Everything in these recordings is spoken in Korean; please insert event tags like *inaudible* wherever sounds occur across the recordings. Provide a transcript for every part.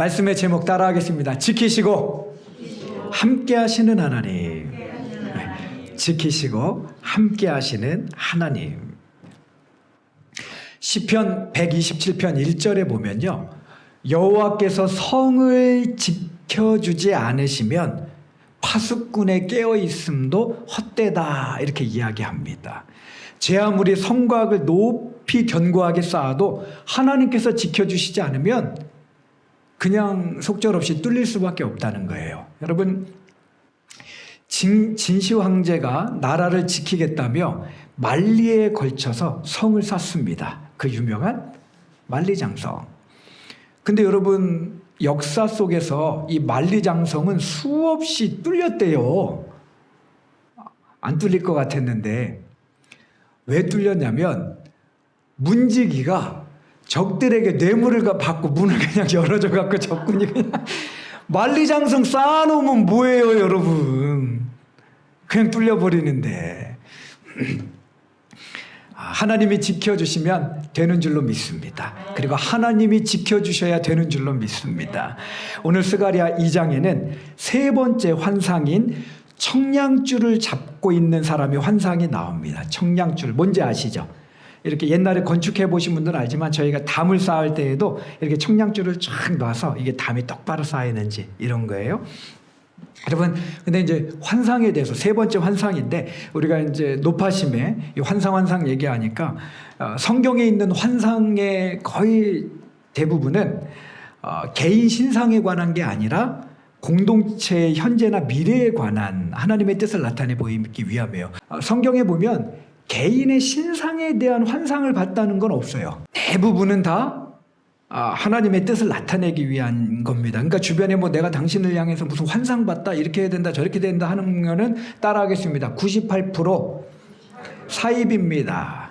말씀의 제목 따라하겠습니다. 지키시고 함께 하시는 하나님. 네. 지키시고 함께 하시는 하나님. 시편 127편 1절에 보면요. 여호와께서 성을 지켜주지 않으시면 파수꾼의 깨어 있음도 헛되다 이렇게 이야기합니다. 제 아무리 성곽을 높이 견고하게 쌓아도 하나님께서 지켜주시지 않으면 그냥 속절없이 뚫릴 수밖에 없다는 거예요. 여러분 진, 진시 황제가 나라를 지키겠다며 만리에 걸쳐서 성을 쌓습니다. 그 유명한 만리장성. 근데 여러분 역사 속에서 이 만리장성은 수없이 뚫렸대요. 안 뚫릴 것 같았는데 왜 뚫렸냐면 문지기가 적들에게 뇌물을 가- 받고 문을 그냥 *laughs* 열어줘 갖고 적군이 그냥 *laughs* 만리장성 쌓아놓으면 뭐예요 여러분 그냥 뚫려버리는데 *clears throat* 아, 하나님이 지켜주시면 되는 줄로 믿습니다. 그리고 하나님이 지켜주셔야 되는 줄로 믿습니다. 오늘 스가리아 2장에는 세 번째 환상인 청량줄을 잡고 있는 사람의 환상이 나옵니다. 청량줄 뭔지 아시죠? 이렇게 옛날에 건축해 보신 분들은 알지만 저희가 담을 쌓을 때에도 이렇게 청량줄을 쫙 놔서 이게 담이 똑바로 쌓이는지 이런 거예요. 여러분, 근데 이제 환상에 대해서 세 번째 환상인데 우리가 이제 이 환상 환상 얘기하니까 어, 성경에 있는 환상의 거의 대부분은 어, 개인 신상에 관한 게 아니라 공동체의 현재나 미래에 관한 하나님의 뜻을 나타내 보이기 위함이에요. 어, 성경에 보면 개인의 신상에 대한 환상을 봤다는 건 없어요. 대부분은 다 아, 하나님의 뜻을 나타내기 위한 겁니다. 그러니까 주변에 뭐 내가 당신을 향해서 무슨 환상 봤다 이렇게 해야 된다 저렇게 된다 하는 거는 따라하겠습니다. 98% 사입입니다.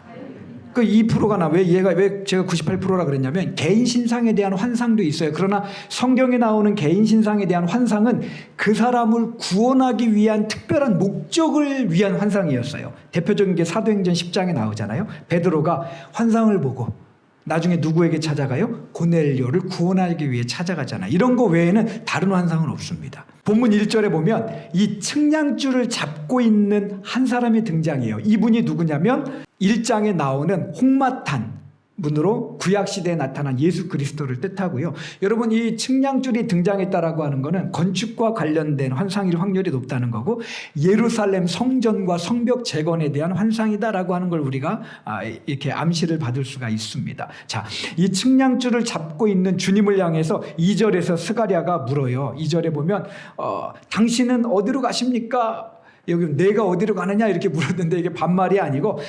그 2%가 나 왜 얘가 왜 제가 98%라 그랬냐면 개인 신상에 대한 환상도 있어요. 그러나 성경에 나오는 개인 신상에 대한 환상은 그 사람을 구원하기 위한 특별한 목적을 위한 환상이었어요. 대표적인 게 사도행전 10장에 나오잖아요. 베드로가 환상을 보고 나중에 누구에게 찾아가요? 고넬료를 구원하기 위해 찾아가잖아요. 이런 거 외에는 다른 환상은 없습니다. 본문 1절에 보면 이 측량줄을 잡고 있는 한 사람이 등장해요. 이분이 누구냐면 1장에 나오는 홍마탄 문으로 구약 시대에 나타난 예수 그리스도를 뜻하고요. 여러분 이 측량줄이 등장했다라고 하는 것은 건축과 관련된 환상일 확률이 높다는 거고 예루살렘 성전과 성벽 재건에 대한 환상이다라고 하는 걸 우리가 아, 이렇게 암시를 받을 수가 있습니다. 자, 이 측량줄을 잡고 있는 주님을 향해서 2절에서 스가랴가 물어요. 2절에 보면 어, 당신은 어디로 가십니까? 여기 내가 어디로 가느냐 이렇게 물었는데 이게 반말이 아니고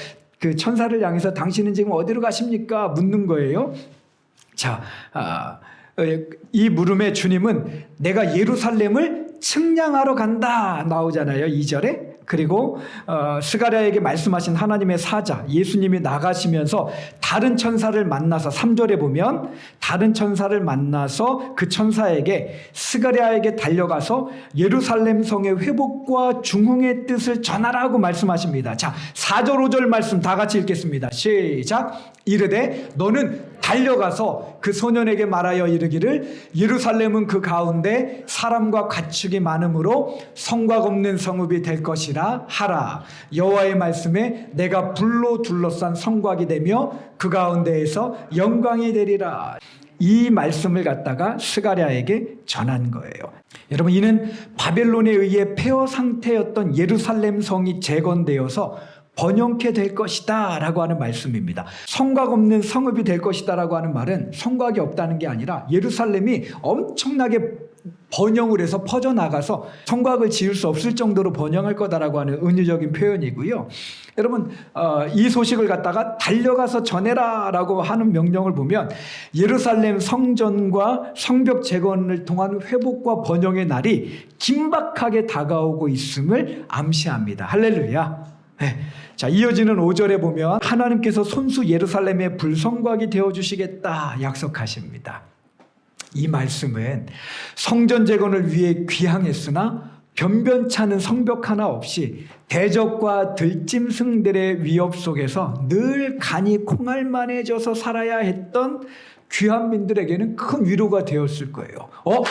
그 천사를 향해서 당신은 지금 어디로 가십니까? 묻는 거예요. 자, 아, 어, 이 물음에 주님은 내가 예루살렘을 측량하러 간다 나오잖아요. 2절에. 그리고 어, 스가랴에게 말씀하신 하나님의 사자 예수님이 나가시면서 다른 천사를 만나서 3절에 보면 다른 천사를 만나서 그 천사에게 스가랴에게 달려가서 예루살렘 성의 회복과 중흥의 뜻을 전하라고 말씀하십니다. 자, 4절 5절 말씀 다 같이 읽겠습니다. 시작. 이르되 너는 달려가서 그 소년에게 말하여 이르기를 예루살렘은 그 가운데 사람과 가축이 많으므로 성곽 없는 성읍이 될 것이라 하라 여호와의 말씀에 내가 불로 둘러싼 성곽이 되며 그 가운데에서 영광이 되리라 이 말씀을 갖다가 스가랴에게 전한 거예요. 여러분 이는 바벨론에 의해 폐허 상태였던 예루살렘 성이 재건되어서 번영케 될 것이다 라고 하는 말씀입니다. 성곽 없는 성읍이 될 것이다 라고 하는 말은 성곽이 없다는 게 아니라 예루살렘이 엄청나게 번영을 해서 퍼져나가서 성곽을 지을 수 없을 정도로 번영할 거다라고 하는 은유적인 표현이고요. 여러분 어, 이 소식을 갖다가 달려가서 전해라 라고 하는 명령을 보면 예루살렘 성전과 성벽 재건을 통한 회복과 번영의 날이 긴박하게 다가오고 있음을 암시합니다. 할렐루야. 네. 자, 이어지는 5절에 보면 하나님께서 손수 예루살렘의 불성곽이 되어 주시겠다 약속하십니다. 이 말씀은 성전 재건을 위해 귀향했으나 변변찮은 성벽 하나 없이 대적과 들짐승들의 위협 속에서 늘 간이 콩알만해져서 살아야 했던 귀한민들에게는 큰 위로가 되었을 거예요. 어?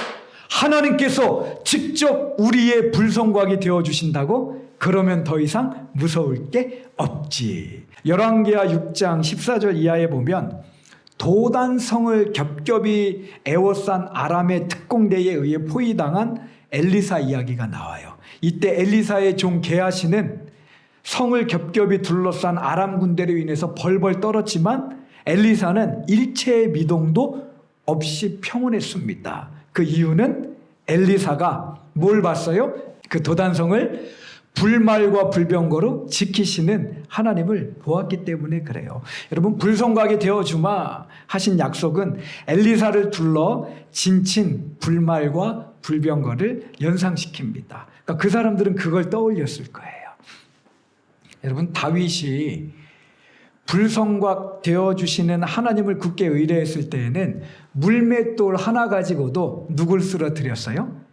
하나님께서 직접 우리의 불성곽이 되어 주신다고? 그러면 더 이상 무서울 게 없지. 열왕기하 6장 14절 이하에 보면 도단성을 겹겹이 에워싼 아람의 특공대에 의해 포위당한 엘리사 이야기가 나와요. 이때 엘리사의 종 게하시는 성을 겹겹이 둘러싼 아람 군대로 인해서 벌벌 떨었지만 엘리사는 일체의 미동도 없이 평온했습니다. 그 이유는 엘리사가 뭘 봤어요? 그 도단성을 불말과 불병거로 지키시는 하나님을 보았기 때문에 그래요. 여러분 불성각이 되어 주마 하신 약속은 엘리사를 둘러 진친 불말과 불병거를 연상시킵니다. 그러니까 그 사람들은 그걸 떠올렸을 거예요. 여러분 다윗이 불성각 되어 주시는 하나님을 굳게 의뢰했을 때에는 물맷돌 하나 가지고도 누굴 쓰러뜨렸어요?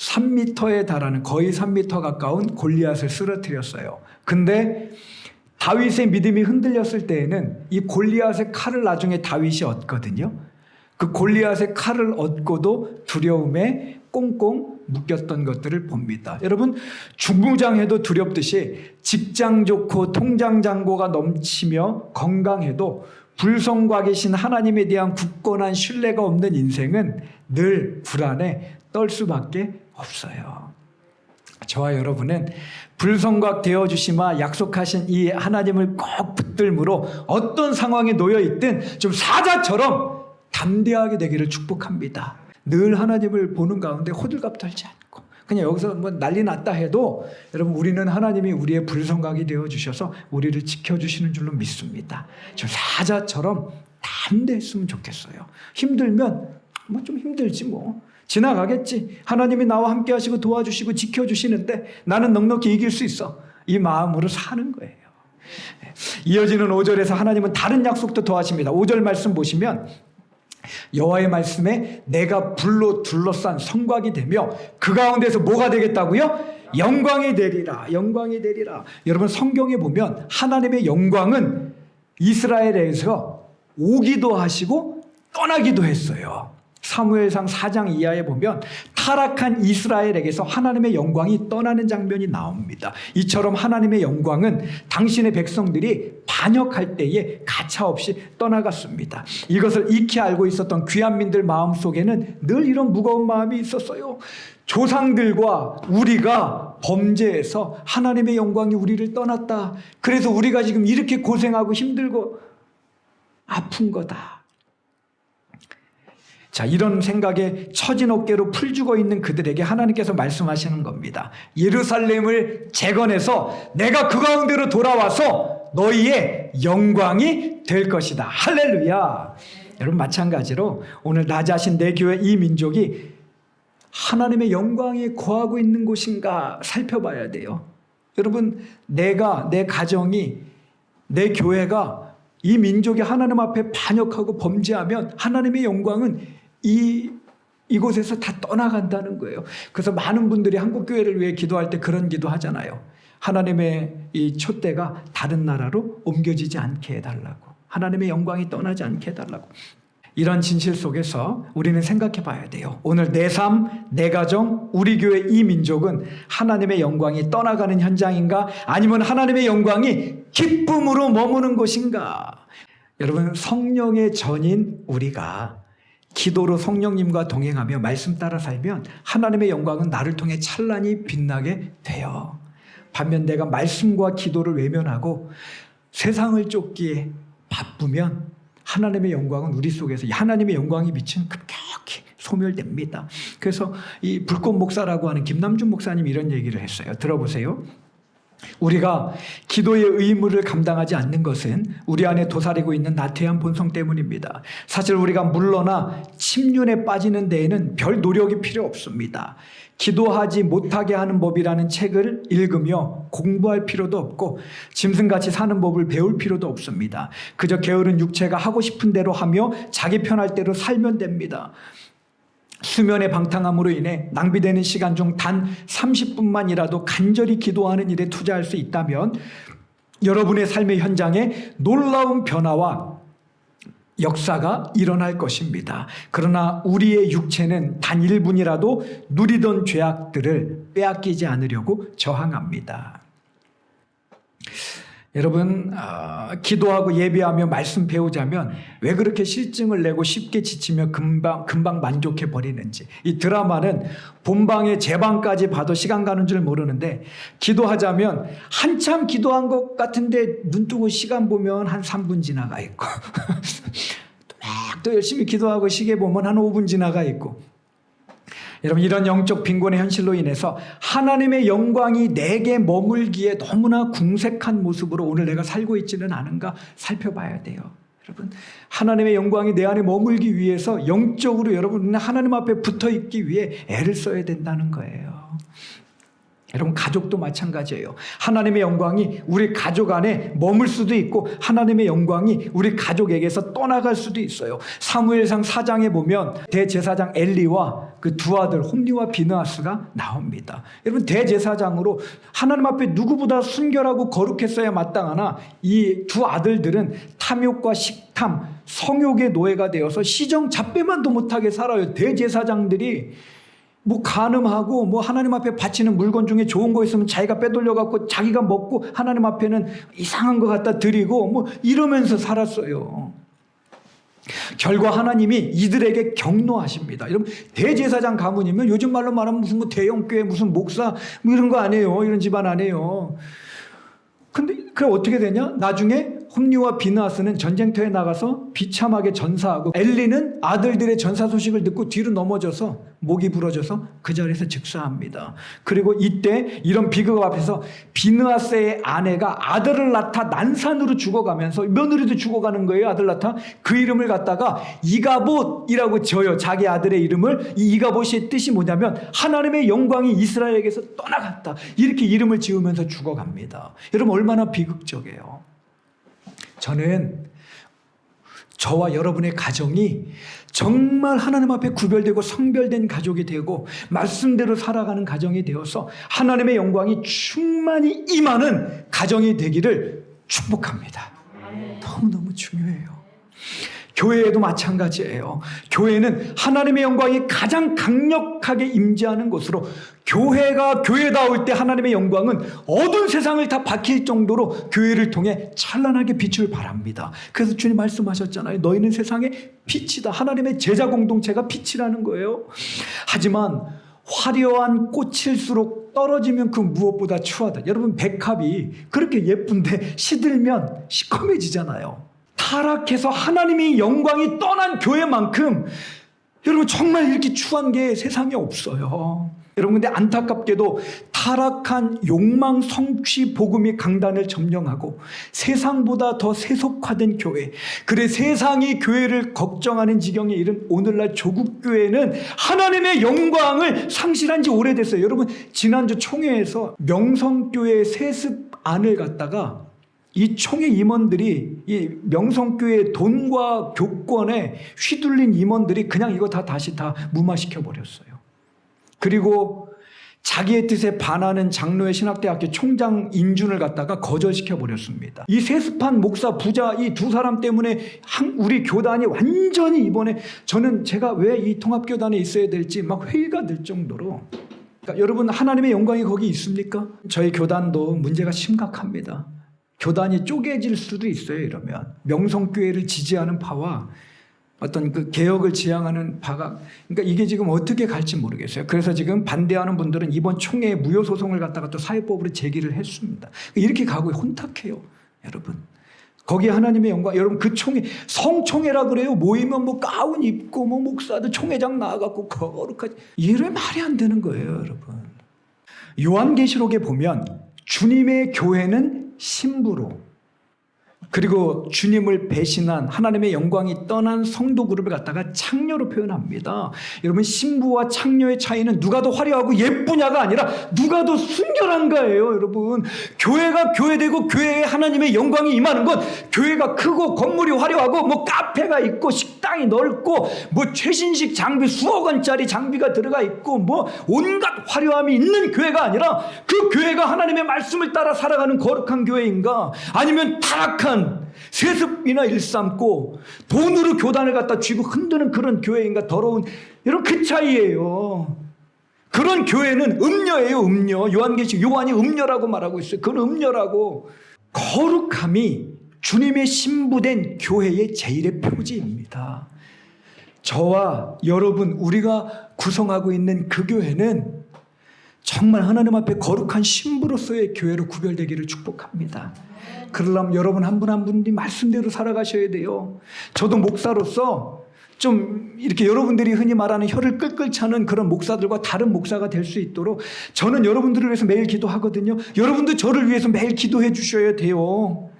3미터에 달하는 거의 3미터 가까운 골리앗을 쓰러뜨렸어요. 근데 다윗의 믿음이 흔들렸을 때에는 이 골리앗의 칼을 나중에 다윗이 얻거든요. 그 골리앗의 칼을 얻고도 두려움에 꽁꽁 묶였던 것들을 봅니다. 여러분 중무장해도 두렵듯이 직장 좋고 통장 잔고가 넘치며 건강해도 불성과 계신 하나님에 대한 굳건한 신뢰가 없는 인생은 늘 불안에 떨 수밖에 없어요. 저와 여러분은 불성각 되어 주시마 약속하신 이 하나님을 꼭 붙들므로 어떤 상황에 놓여 있든 좀 사자처럼 담대하게 되기를 축복합니다. 늘 하나님을 보는 가운데 호들갑 떨지 않고 그냥 여기서 뭐 난리 났다 해도 여러분 우리는 하나님이 우리의 불성각이 되어 주셔서 우리를 지켜 주시는 줄로 믿습니다. 좀 사자처럼 담대했으면 좋겠어요. 힘들면 뭐 좀 힘들지 뭐. 지나가겠지. 하나님이 나와 함께 하시고 도와주시고 지켜주시는데 나는 넉넉히 이길 수 있어. 이 마음으로 사는 거예요. 이어지는 5절에서 하나님은 다른 약속도 더하십니다. 5절 말씀 보시면 여호와의 말씀에 내가 불로 둘러싼 성곽이 되며 그 가운데서 뭐가 되겠다고요? 영광이 되리라. 영광이 되리라. 여러분 성경에 보면 하나님의 영광은 이스라엘에서 오기도 하시고 떠나기도 했어요. 사무엘상 4장 이하에 보면 타락한 이스라엘에게서 하나님의 영광이 떠나는 장면이 나옵니다. 이처럼 하나님의 영광은 당신의 백성들이 반역할 때에 가차없이 떠나갔습니다. 이것을 익히 알고 있었던 귀한민들 마음속에는 늘 이런 무거운 마음이 있었어요. 조상들과 우리가 범죄해서 하나님의 영광이 우리를 떠났다. 그래서 우리가 지금 이렇게 고생하고 힘들고 아픈 거다. 자, 이런 생각에 처진 어깨로 풀 죽어 있는 그들에게 하나님께서 말씀하시는 겁니다. 예루살렘을 재건해서 내가 그 가운데로 돌아와서 너희의 영광이 될 것이다. 할렐루야. 여러분, 마찬가지로 오늘 나 자신 내 교회 이 민족이 하나님의 영광에 거하고 있는 곳인가 살펴봐야 돼요. 여러분, 내가, 내 가정이, 내 교회가 이 민족이 하나님 앞에 반역하고 범죄하면 하나님의 영광은 이 이곳에서 다 떠나간다는 거예요. 그래서 많은 분들이 한국 교회를 위해 기도할 때 그런 기도 하잖아요. 하나님의 이 촛대가 다른 나라로 옮겨지지 않게 해달라고. 하나님의 영광이 떠나지 않게 해달라고. 이런 진실 속에서 우리는 생각해 봐야 돼요. 오늘 내 삶, 내 가정, 우리 교회 이 민족은 하나님의 영광이 떠나가는 현장인가? 아니면 하나님의 영광이 기쁨으로 머무는 곳인가? 여러분, 성령의 전인 우리가 기도로 성령님과 동행하며 말씀 따라 살면 하나님의 영광은 나를 통해 찬란히 빛나게 돼요. 반면 내가 말씀과 기도를 외면하고 세상을 쫓기에 바쁘면 하나님의 영광은 우리 속에서 하나님의 영광이 비친 급격히 소멸됩니다. 그래서 이 불꽃 목사라고 하는 김남준 목사님 이런 얘기를 했어요. 들어보세요. 우리가 기도의 의무를 감당하지 않는 것은 우리 안에 도사리고 있는 나태한 본성 때문입니다. 사실 우리가 물러나 침륜에 빠지는 데에는 별 노력이 필요 없습니다. 기도하지 못하게 하는 법이라는 책을 읽으며 공부할 필요도 없고 짐승같이 사는 법을 배울 필요도 없습니다. 그저 게으른 육체가 하고 싶은 대로 하며 자기 편할 대로 살면 됩니다. 수면의 방탕함으로 인해 낭비되는 시간 중 단 30분만이라도 간절히 기도하는 일에 투자할 수 있다면 여러분의 삶의 현장에 놀라운 변화와 역사가 일어날 것입니다. 그러나 우리의 육체는 단 1분이라도 누리던 죄악들을 빼앗기지 않으려고 저항합니다. 여러분 어, 기도하고 예배하며 말씀 배우자면 왜 그렇게 실증을 내고 쉽게 지치며 금방 금방 만족해 버리는지. 이 드라마는 본방에 재방까지 봐도 시간 가는 줄 모르는데 기도하자면 한참 기도한 것 같은데 눈 뜨고 시간 보면 한 3분 지나가 있고. 막 *laughs* 또 열심히 기도하고 시계 보면 한 5분 지나가 있고 여러분 이런 영적 빈곤의 현실로 인해서 하나님의 영광이 내게 머물기에 너무나 궁색한 모습으로 오늘 내가 살고 있지는 않은가 살펴봐야 돼요. 여러분 하나님의 영광이 내 안에 머물기 위해서 영적으로 여러분 하나님 앞에 붙어 있기 위해 애를 써야 된다는 거예요. 여러분 가족도 마찬가지예요. 하나님의 영광이 우리 가족 안에 머물 수도 있고 하나님의 영광이 우리 가족에게서 떠나갈 수도 있어요. 사무엘상 4장에 보면 대제사장 엘리와 그 두 아들 홈리와 비느하스가 나옵니다. 여러분 대제사장으로 하나님 앞에 누구보다 순결하고 거룩했어야 마땅하나 이 두 아들들은 탐욕과 식탐, 성욕의 노예가 되어서 시정 잡배만도 못하게 살아요. 대제사장들이 뭐 간음하고 뭐 하나님 앞에 바치는 물건 중에 좋은 거 있으면 자기가 빼돌려 갖고 자기가 먹고 하나님 앞에는 이상한 거 갖다 드리고 뭐 이러면서 살았어요. 결과 하나님이 이들에게 경노하십니다. 여러분 대제사장 가문이면 요즘 말로 말하면 무슨 뭐 대형 교회 무슨 목사 뭐 이런 거 아니에요. 이런 집안 아니에요. 근데 그럼 어떻게 되냐? 나중에 홈리와 비나스는 전쟁터에 나가서 비참하게 전사하고 엘리는 아들들의 전사 소식을 듣고 뒤로 넘어져서 목이 부러져서 그 자리에서 즉사합니다. 그리고 이때 이런 비극 앞에서 비느하스의 아내가 아들을 낳다 난산으로 죽어가면서 며느리도 죽어가는 거예요. 아들 낳다 그 이름을 갖다가 이가봇이라고 지어요. 자기 아들의 이름을 이 이가봇의 뜻이 뭐냐면 하나님의 영광이 이스라엘에게서 떠나갔다. 이렇게 이름을 지으면서 죽어갑니다. 여러분 얼마나 비극적이에요. 저는 저와 여러분의 가정이 정말 하나님 앞에 구별되고 성별된 가족이 되고 말씀대로 살아가는 가정이 되어서 하나님의 영광이 충만히 임하는 가정이 되기를 축복합니다. 너무너무 중요해요. 교회에도 마찬가지예요. 교회는 하나님의 영광이 가장 강력하게 임재하는 곳으로 교회가 교회다울 때 하나님의 영광은 어두운 세상을 다 밝힐 정도로 교회를 통해 찬란하게 빛을 발합니다. 그래서 주님 말씀하셨잖아요. 너희는 세상의 빛이다. 하나님의 제자 공동체가 빛이라는 거예요. 하지만 화려한 꽃일수록 떨어지면 그 무엇보다 추하다. 여러분 백합이 그렇게 예쁜데 시들면 시커매지잖아요. 타락해서 하나님의 영광이 떠난 교회만큼 여러분 정말 이렇게 추한 게 세상에 없어요. 여러분 근데 안타깝게도 타락한 욕망 성취 복음이 강단을 점령하고 세상보다 더 세속화된 교회 그래 세상이 교회를 걱정하는 지경에 이른 오늘날 조국 교회는 하나님의 영광을 상실한 지 오래됐어요. 여러분 지난주 총회에서 명성교회 세습안을 갖다가 이 총회 임원들이 이 명성교회 돈과 교권에 휘둘린 임원들이 그냥 이거 다 다시 다 무마시켜 버렸어요. 그리고 자기의 뜻에 반하는 장로회 신학대학교 총장 인준을 갖다가 거절시켜 버렸습니다. 이 세습한 목사 부자 이 두 사람 때문에 한- 우리 교단이 완전히 이번에 저는 제가 왜 이 통합교단에 있어야 될지 막 회의가 될 정도로 그러니까 여러분 하나님의 영광이 거기 있습니까? 저희 교단도 문제가 심각합니다. 교단이 쪼개질 수도 있어요. 이러면 명성교회를 지지하는 파와 어떤 그 개혁을 지향하는 바가 그러니까 이게 지금 어떻게 갈지 모르겠어요. 그래서 지금 반대하는 분들은 이번 총회에 무효 소송을 갖다가 또 사회법으로 제기를 했습니다. 이렇게 가고 혼탁해요, 여러분. 거기 하나님의 영광, 여러분 그 총회 성총회라 그래요. 모이면 뭐 가운 입고 뭐 목사들 총회장 나와갖고 거룩하지 이래 말이 안 되는 거예요, 여러분. 요한계시록에 보면 주님의 교회는 신부로 그리고 주님을 배신한 하나님의 영광이 떠난 성도 그룹을 갖다가 창녀로 표현합니다. 여러분 신부와 창녀의 차이는 누가 더 화려하고 예쁘냐가 아니라 누가 더 순결한가예요, 여러분. 교회가 교회되고 교회에 하나님의 영광이 임하는 건 교회가 크고 건물이 화려하고 뭐 카페가 있고 식당이 넓고 뭐 최신식 장비 수억 원짜리 장비가 들어가 있고 뭐 온갖 화려함이 있는 교회가 아니라 그 교회가 하나님의 말씀을 따라 살아가는 거룩한 교회인가 아니면 타락한 거룩한 세습이나 일삼고 돈으로 교단을 갖다 쥐고 흔드는 그런 교회인가 더러운 여러분 그 차이예요. 그런 교회는 음녀예요, 음녀. 요한계시 요한이 음녀라고 말하고 있어요. 그건 음녀라고. 거룩함이 주님의 신부된 교회의 제일의 표지입니다. 저와 여러분 우리가 구성하고 있는 그 교회는 정말 하나님 앞에 거룩한 신부로서의 교회로 구별되기를 축복합니다. 그러려면 여러분 한 분 한 분이 말씀대로 살아가셔야 돼요. 저도 목사로서 좀 이렇게 여러분들이 흔히 말하는 혀를 끌끌 차는 그런 목사들과 다른 목사가 될 수 있도록 저는 여러분들을 위해서 매일 기도하거든요. 여러분도 저를 위해서 매일 기도해 주셔야 돼요.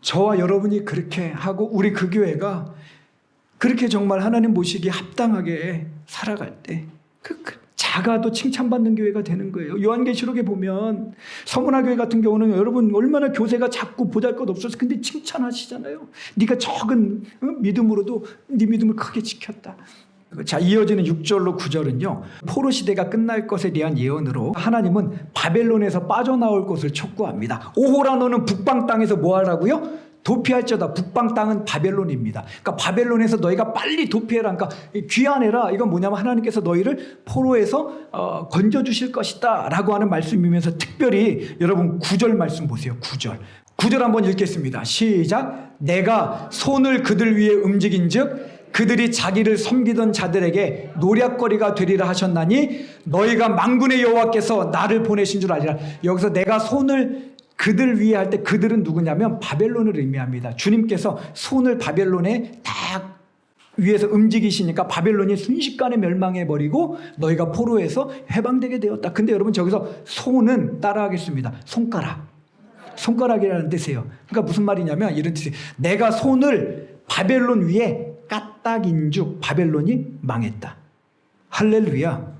저와 여러분이 그렇게 하고 우리 그 교회가 그렇게 정말 하나님 모시기 합당하게 살아갈 때 그, 그 작아도 칭찬받는 교회가 되는 거예요. 요한계시록에 보면 서문화 교회 같은 경우는 여러분 얼마나 교세가 작고 보잘것 없어서 근데 칭찬하시잖아요. 네가 적은 어? 믿음으로도 네 믿음을 크게 지켰다. 자 이어지는 6절로 9절은요 포로 시대가 끝날 것에 대한 예언으로 하나님은 바벨론에서 빠져나올 것을 촉구합니다 오호라 너는 북방 땅에서 뭐 하라고요? 도피할지어다. 북방 땅은 바벨론입니다. 그러니까 바벨론에서 너희가 빨리 도피해라. 그러니까 귀환해라. 이건 뭐냐면 하나님께서 너희를 포로에서 어, 건져 주실 것이다 라고 하는 말씀이면서 특별히 여러분 9절 말씀 보세요. 9절. 9절 한번 읽겠습니다. 시작. 내가 손을 그들 위에 움직인 즉 그들이 자기를 섬기던 자들에게 노략거리가 되리라 하셨나니 너희가 망군의 여호와께서 나를 보내신 줄 알리라. 여기서 내가 손을 그들 위에 할 때 그들은 누구냐면 바벨론을 의미합니다. 주님께서 손을 바벨론에 딱 위에서 움직이시니까 바벨론이 순식간에 멸망해 버리고 너희가 포로에서 해방되게 되었다. 근데 여러분 저기서 손은 따라하겠습니다. 손가락. 손가락이라는 뜻이에요. 그러니까 무슨 말이냐면 이런 뜻이에요. 내가 손을 바벨론 위에 까딱인죽 바벨론이 망했다. 할렐루야.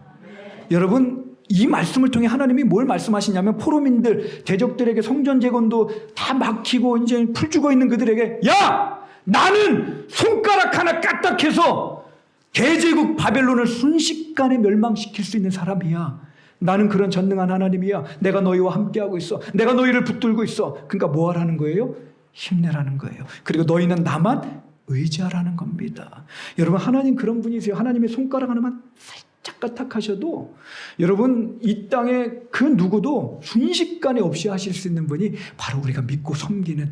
여러분 이 말씀을 통해 하나님이 뭘 말씀하시냐면 포로민들 대적들에게 성전 재건도 다 막히고 이제 풀 죽어 있는 그들에게 야 나는 손가락 하나 까딱해서 대제국 바벨론을 순식간에 멸망시킬 수 있는 사람이야. 나는 그런 전능한 하나님이야. 내가 너희와 함께하고 있어. 내가 너희를 붙들고 있어. 그러니까 뭐 하라는 거예요? 힘내라는 거예요. 그리고 너희는 나만 의지하라는 겁니다. 여러분 하나님 그런 분이세요. 하나님의 손가락 하나만 살짝 까딱하셔도 여러분 이 땅에 그 누구도 순식간에 없이 하실 수 있는 분이 바로 우리가 믿고 섬기는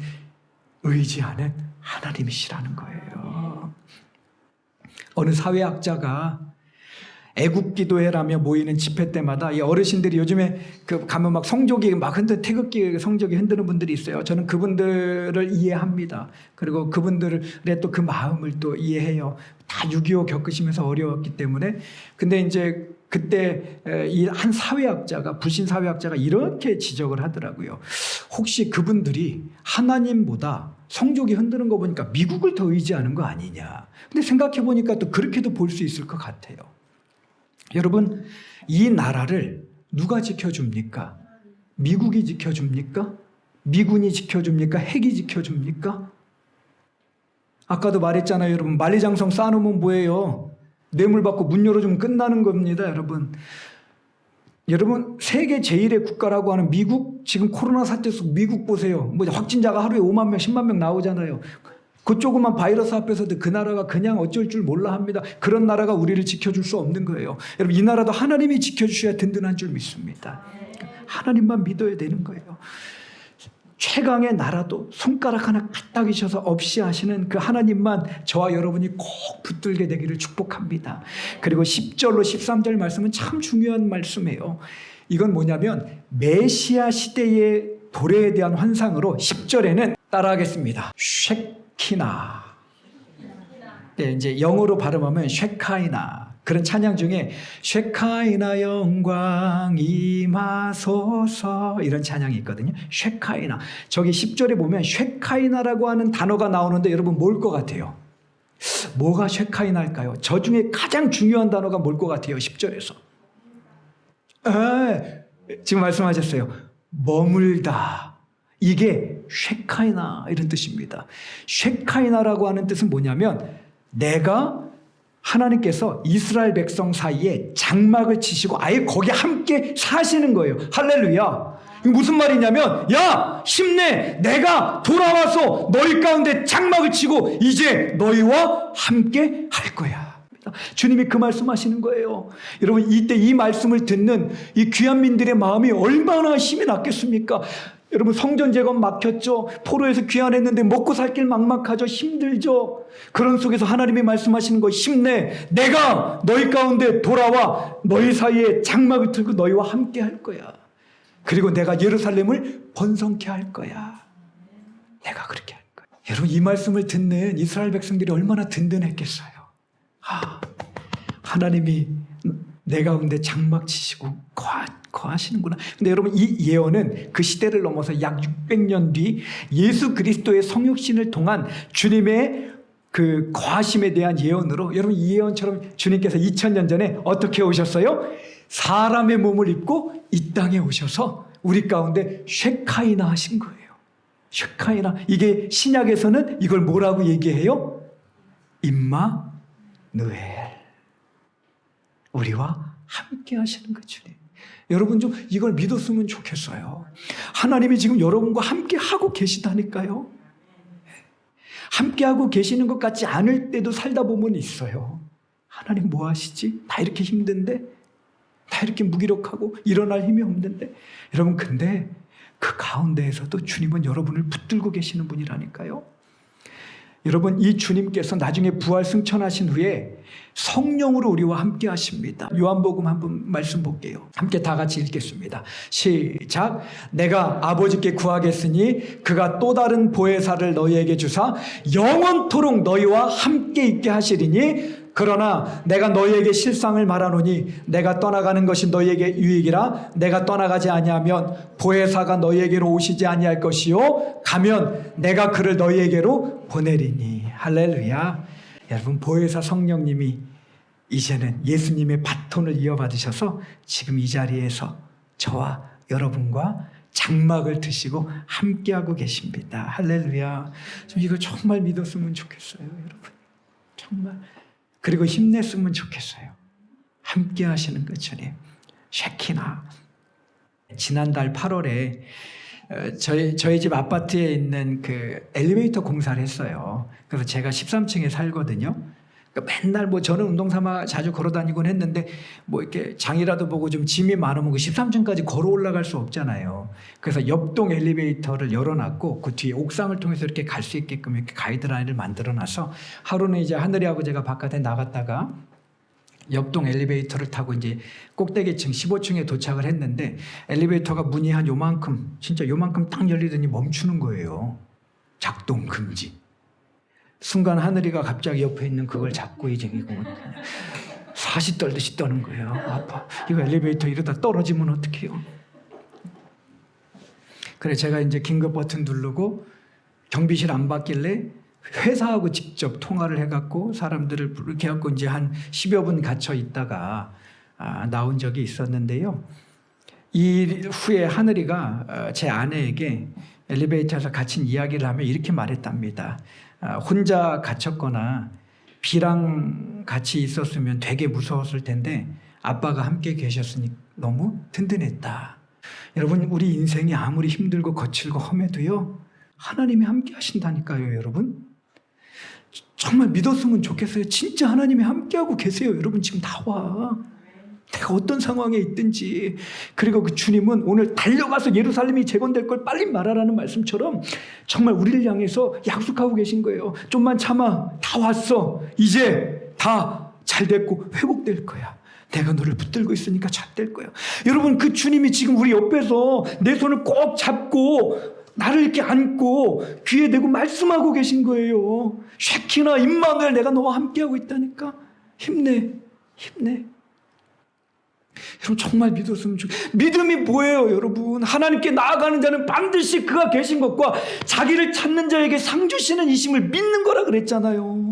의지하는 하나님이시라는 거예요. 어느 사회학자가 애국 기도회라며 모이는 집회 때마다 이 어르신들이 요즘에 그 가면 막 성적이 막 흔들 태극기 성적이 흔드는 분들이 있어요. 저는 그분들을 이해합니다. 그리고 그분들의 또 그 마음을 또 이해해요. 다 6.25 겪으시면서 어려웠기 때문에. 근데 이제 그때 이 한 사회학자가 불신 사회학자가 이렇게 지적을 하더라고요. 혹시 그분들이 하나님보다 성적이 흔드는 거 보니까 미국을 더 의지하는 거 아니냐. 근데 생각해 보니까 또 그렇게도 볼 수 있을 것 같아요. 여러분, 이 나라를 누가 지켜줍니까? 미국이 지켜줍니까? 미군이 지켜줍니까? 핵이 지켜줍니까? 아까도 말했잖아요, 여러분. 만리장성 쌓아놓으면 뭐예요? 뇌물 받고 문 열어주면 끝나는 겁니다, 여러분. 여러분, 세계 제일의 국가라고 하는 미국, 지금 코로나 사태 속 미국 보세요. 뭐 확진자가 하루에 5만 명, 10만 명 나오잖아요. 그 조그만 바이러스 앞에서도 그 나라가 그냥 어쩔 줄 몰라 합니다. 그런 나라가 우리를 지켜줄 수 없는 거예요. 여러분, 이 나라도 하나님이 지켜주셔야 든든한 줄 믿습니다. 하나님만 믿어야 되는 거예요. 최강의 나라도 손가락 하나 까딱이셔서 없이 하시는 그 하나님만 저와 여러분이 꼭 붙들게 되기를 축복합니다. 그리고 10절로 13절 말씀은 참 중요한 말씀이에요. 이건 뭐냐면 메시아 시대의 도래에 대한 환상으로 10절에는 따라하겠습니다. 쉐 키나. 네, 이제 영어로 발음하면 쉐카이나. 그런 찬양 중에 쉐카이나 영광 임하소서 이런 찬양이 있거든요. 쉐카이나. 저기 10절에 보면 쉐카이나라고 하는 단어가 나오는데 여러분 뭘 것 같아요? 뭐가 쉐카이나일까요? 저 중에 가장 중요한 단어가 뭘 것 같아요? 10절에서. 에, 지금 말씀하셨어요. 머물다. 이게 쉐카이나 이런 뜻입니다. 쉐카이나라고 하는 뜻은 뭐냐면 내가 하나님께서 이스라엘 백성 사이에 장막을 치시고 아예 거기 함께 사시는 거예요. 할렐루야. 이게 무슨 말이냐면, 야! 힘내! 내가 돌아와서 너희 가운데 장막을 치고 이제 너희와 함께 할 거야. 주님이 그 말씀 하시는 거예요. 여러분, 이때 이 말씀을 듣는 이 귀한 민들의 마음이 얼마나 힘이 났겠습니까? 여러분, 성전 재건 막혔죠? 포로에서 귀환했는데 먹고 살 길 막막하죠? 힘들죠? 그런 속에서 하나님이 말씀하시는 거 힘내! 내가 너희 가운데 돌아와 너희 사이에 장막을 틀고 너희와 함께 할 거야. 그리고 내가 예루살렘을 번성케 할 거야. 내가 그렇게 할 거야. 여러분, 이 말씀을 듣는 이스라엘 백성들이 얼마나 든든했겠어요. 아, 하나님이 내 가운데 장막 치시고 거하, 거하시는구나. 근데 여러분 이 예언은 그 시대를 넘어서 약 600년 뒤 예수 그리스도의 성육신을 통한 주님의 그 거하심에 대한 예언으로 여러분 이 예언처럼 주님께서 2000년 전에 어떻게 오셨어요? 사람의 몸을 입고 이 땅에 오셔서 우리 가운데 쉐카이나 하신 거예요. 쉐카이나 이게 신약에서는 이걸 뭐라고 얘기해요? 임마 느엘 우리와 함께 하시는 거 주님. 여러분 좀 이걸 믿었으면 좋겠어요. 하나님이 지금 여러분과 함께 하고 계시다니까요. 함께 하고 계시는 것 같지 않을 때도 살다 보면 있어요. 하나님 뭐 하시지? 다 이렇게 힘든데? 다 이렇게 무기력하고 일어날 힘이 없는데? 여러분 근데 그 가운데에서도 주님은 여러분을 붙들고 계시는 분이라니까요. 여러분 이 주님께서 나중에 부활 승천하신 후에 성령으로 우리와 함께 하십니다. 요한복음 한 번 말씀 볼게요. 함께 다 같이 읽겠습니다. 시작. 내가 아버지께 구하겠으니 그가 또 다른 보혜사를 너희에게 주사 영원토록 너희와 함께 있게 하시리니 그러나 내가 너희에게 실상을 말하노니 내가 떠나가는 것이 너희에게 유익이라 내가 떠나가지 아니하면 보혜사가 너희에게로 오시지 아니할 것이요 가면 내가 그를 너희에게로 보내리니. 할렐루야. 여러분 보혜사 성령님이 이제는 예수님의 바톤을 이어받으셔서 지금 이 자리에서 저와 여러분과 장막을 드시고 함께하고 계십니다. 할렐루야. 좀 이거 정말 믿었으면 좋겠어요 여러분. 정말 그리고 힘냈으면 좋겠어요. 함께 하시는 것 주님. 쉐키나. 지난달 8월에 어, 저희, 저희 집 아파트에 있는 그 엘리베이터 공사를 했어요. 그래서 제가 13층에 살거든요. 그러니까 맨날 뭐 저는 운동 삼아 자주 걸어 다니곤 했는데 뭐 이렇게 장이라도 보고 좀 짐이 많으면 그 13층까지 걸어 올라갈 수 없잖아요. 그래서 옆동 엘리베이터를 열어놨고 그 뒤에 옥상을 통해서 이렇게 갈 수 있게끔 이렇게 가이드라인을 만들어놔서 하루는 이제 하늘이하고 제가 바깥에 나갔다가 옆동 엘리베이터를 타고 이제 꼭대기층 15층에 도착을 했는데 엘리베이터가 문이 한 요만큼 진짜 요만큼 딱 열리더니 멈추는 거예요. 작동 금지. 순간 하늘이가 갑자기 옆에 있는 그걸 잡고 이제 이거 사시 떨듯이 떠는 거예요. 아파. 이거 엘리베이터 이러다 떨어지면 어떡해요? 그래 제가 이제 긴급 버튼 누르고 경비실 안 받길래 회사하고 직접 통화를 해갖고 사람들을 이렇게 해갖고 이제 한 10여 분 갇혀 있다가 아, 나온 적이 있었는데요. 이 후에 하늘이가 어, 제 아내에게 엘리베이터에서 갇힌 이야기를 하며 이렇게 말했답니다. 아, 혼자 갇혔거나 비랑 같이 있었으면 되게 무서웠을 텐데 아빠가 함께 계셨으니 너무 든든했다. 여러분 우리 인생이 아무리 힘들고 거칠고 험해도요 하나님이 함께 하신다니까요 여러분. 정말 믿었으면 좋겠어요. 진짜 하나님이 함께하고 계세요 여러분. 지금 나와 내가 어떤 상황에 있든지. 그리고 그 주님은 오늘 달려가서 예루살렘이 재건될 걸 빨리 말하라는 말씀처럼 정말 우리를 향해서 약속하고 계신 거예요. 좀만 참아. 다 왔어. 이제 다 잘 됐고 회복될 거야. 내가 너를 붙들고 있으니까 잘 될 거야. 여러분 그 주님이 지금 우리 옆에서 내 손을 꼭 잡고 나를 이렇게 안고 귀에 대고 말씀하고 계신 거예요. 쉐키나 임마누엘 내가 너와 함께하고 있다니까. 힘내. 힘내. 그럼 정말 믿었으면 좋 믿음이 뭐예요, 여러분? 하나님께 나아가는 자는 반드시 그가 계신 것과 자기를 찾는 자에게 상 주시는 이심을 믿는 거라 그랬잖아요.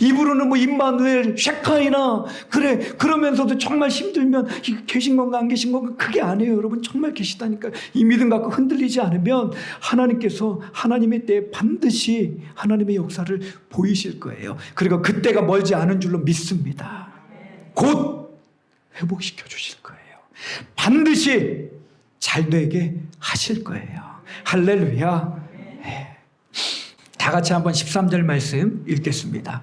입으로는 뭐 임마누엘, 쉐카이나 그래 그러면서도 정말 힘들면 이 계신 건가 안 계신 건가 그게 아니에요, 여러분. 정말 계시다니까. 이 믿음 갖고 흔들리지 않으면 하나님께서 하나님의 때에 반드시 하나님의 역사를 보이실 거예요. 그리고 그때가 멀지 않은 줄로 믿습니다. 곧 회복시켜 주실 거예요. 반드시 잘 되게 하실 거예요. 할렐루야. 네. 다 같이 한번 13절 말씀 읽겠습니다.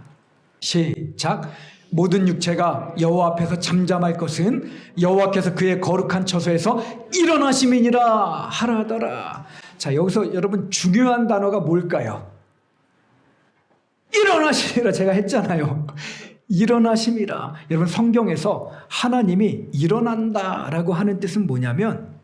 시작. 모든 육체가 여호와 앞에서 잠잠할 것은 여호와께서 그의 거룩한 처소에서 일어나심이니라 하라더라. 자, 여기서 여러분 중요한 단어가 뭘까요? 일어나시리라 제가 했잖아요. 일어나심이라. 여러분 성경에서 하나님이 일어난다라고 하는 뜻은 뭐냐면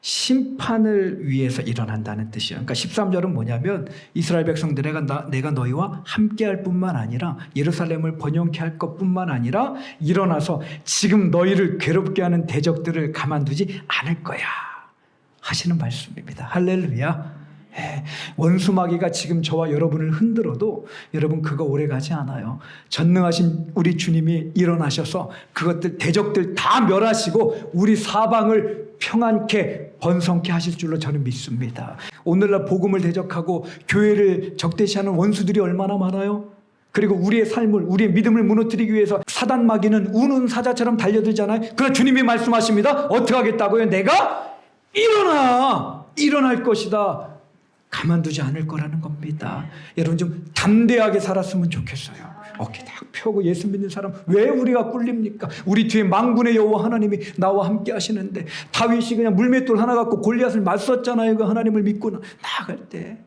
심판을 위해서 일어난다는 뜻이에요. 그러니까 13절은 뭐냐면 이스라엘 백성들 내가 나, 내가 너희와 함께할 뿐만 아니라 예루살렘을 번영케 할 것뿐만 아니라 일어나서 지금 너희를 괴롭게 하는 대적들을 가만두지 않을 거야 하시는 말씀입니다. 할렐루야. 예, 원수마귀가 지금 저와 여러분을 흔들어도 여러분 그거 오래 가지 않아요. 전능하신 우리 주님이 일어나셔서 그것들 대적들 다 멸하시고 우리 사방을 평안케 번성케 하실 줄로 저는 믿습니다. 오늘날 복음을 대적하고 교회를 적대시하는 원수들이 얼마나 많아요? 그리고 우리의 삶을 우리의 믿음을 무너뜨리기 위해서 사단 마귀는 우는 사자처럼 달려들잖아요. 그러나 주님이 말씀하십니다. 어떻게 하겠다고요? 내가 일어나 일어날 것이다. 가만두지 않을 거라는 겁니다. 여러분 좀 담대하게 살았으면 좋겠어요. 어깨 딱 펴고 예수 믿는 사람 왜 우리가 꿀립니까? 우리 뒤에 망군의 여호와 하나님이 나와 함께 하시는데 다윗이 그냥 물맷돌 하나 갖고 골리앗을 맞섰잖아요. 그 하나님을 믿고 나아갈 때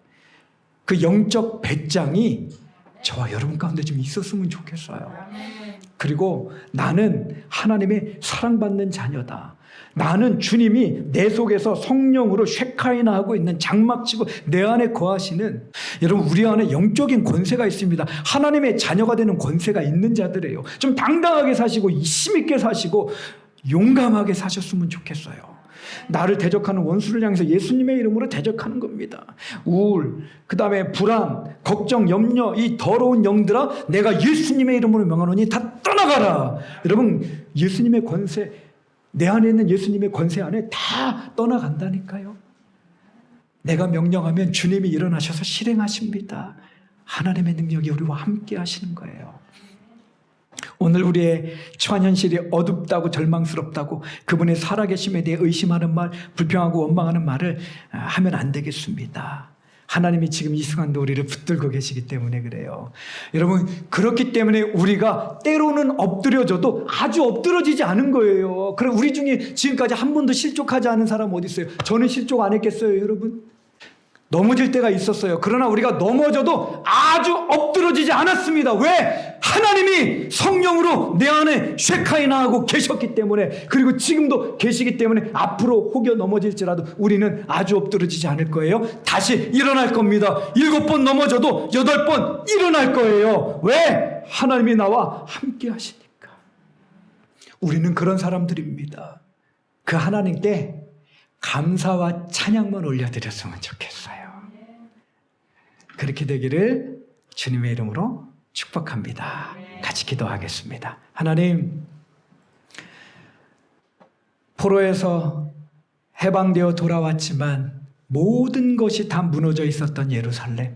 그 영적 배짱이 저와 여러분 가운데 좀 있었으면 좋겠어요. 그리고 나는 하나님의 사랑받는 자녀다. 나는 주님이 내 속에서 성령으로 쉐카이나 하고 있는 장막치고 내 안에 거하시는 여러분 우리 안에 영적인 권세가 있습니다. 하나님의 자녀가 되는 권세가 있는 자들이에요. 좀 당당하게 사시고 이심 있게 사시고 용감하게 사셨으면 좋겠어요. 나를 대적하는 원수를 향해서 예수님의 이름으로 대적하는 겁니다. 우울, 그 다음에 불안, 걱정, 염려, 이 더러운 영들아, 내가 예수님의 이름으로 명하노니 다 떠나가라. 여러분, 예수님의 권세, 내 안에 있는 예수님의 권세 안에 다 떠나간다니까요. 내가 명령하면 주님이 일어나셔서 실행하십니다. 하나님의 능력이 우리와 함께 하시는 거예요. 오늘 우리의 처한 현실이 어둡다고 절망스럽다고 그분의 살아계심에 대해 의심하는 말, 불평하고 원망하는 말을 아, 하면 안 되겠습니다. 하나님이 지금 이 순간도 우리를 붙들고 계시기 때문에 그래요. 여러분, 그렇기 때문에 우리가 때로는 엎드려져도 아주 엎드러지지 않은 거예요. 그럼 우리 중에 지금까지 한 번도 실족하지 않은 사람 어디 있어요? 저는 실족 안 했겠어요, 여러분? 넘어질 때가 있었어요. 그러나 우리가 넘어져도 아주 엎드러지지 않았습니다. 왜? 하나님이 성령으로 내 안에 쉐카이나 하고 계셨기 때문에 그리고 지금도 계시기 때문에 앞으로 혹여 넘어질지라도 우리는 아주 엎드러지지 않을 거예요. 다시 일어날 겁니다. 일곱 번 넘어져도 여덟 번 일어날 거예요. 왜? 하나님이 나와 함께 하시니까. 우리는 그런 사람들입니다. 그 하나님께 감사와 찬양만 올려드렸으면 좋겠어요. 그렇게 되기를 주님의 이름으로 축복합니다. 같이 기도하겠습니다. 하나님, 포로에서 해방되어 돌아왔지만 모든 것이 다 무너져 있었던 예루살렘.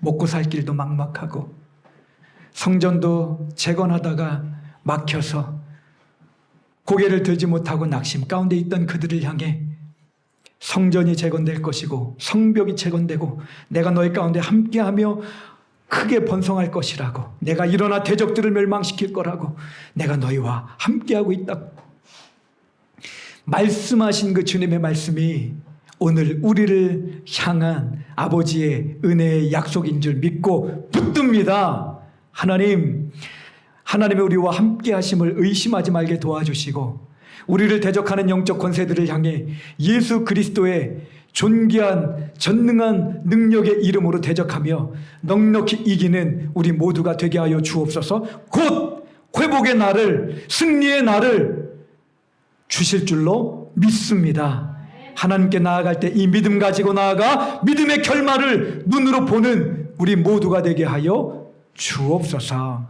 먹고 살 길도 막막하고 성전도 재건하다가 막혀서 고개를 들지 못하고 낙심 가운데 있던 그들을 향해 성전이 재건될 것이고 성벽이 재건되고 내가 너희 가운데 함께하며 크게 번성할 것이라고 내가 일어나 대적들을 멸망시킬 거라고 내가 너희와 함께하고 있다. 말씀하신 그 주님의 말씀이 오늘 우리를 향한 아버지의 은혜의 약속인 줄 믿고 붙듭니다. 하나님, 하나님의 우리와 함께 하심을 의심하지 말게 도와주시고 우리를 대적하는 영적 권세들을 향해 예수 그리스도의 존귀한 전능한 능력의 이름으로 대적하며 넉넉히 이기는 우리 모두가 되게 하여 주옵소서. 곧 회복의 날을 승리의 날을 주실 줄로 믿습니다. 하나님께 나아갈 때 이 믿음 가지고 나아가 믿음의 결말을 눈으로 보는 우리 모두가 되게 하여 주옵소서.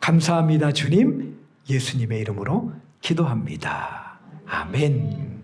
감사합니다, 주님. 예수님의 이름으로 기도합니다. 아멘.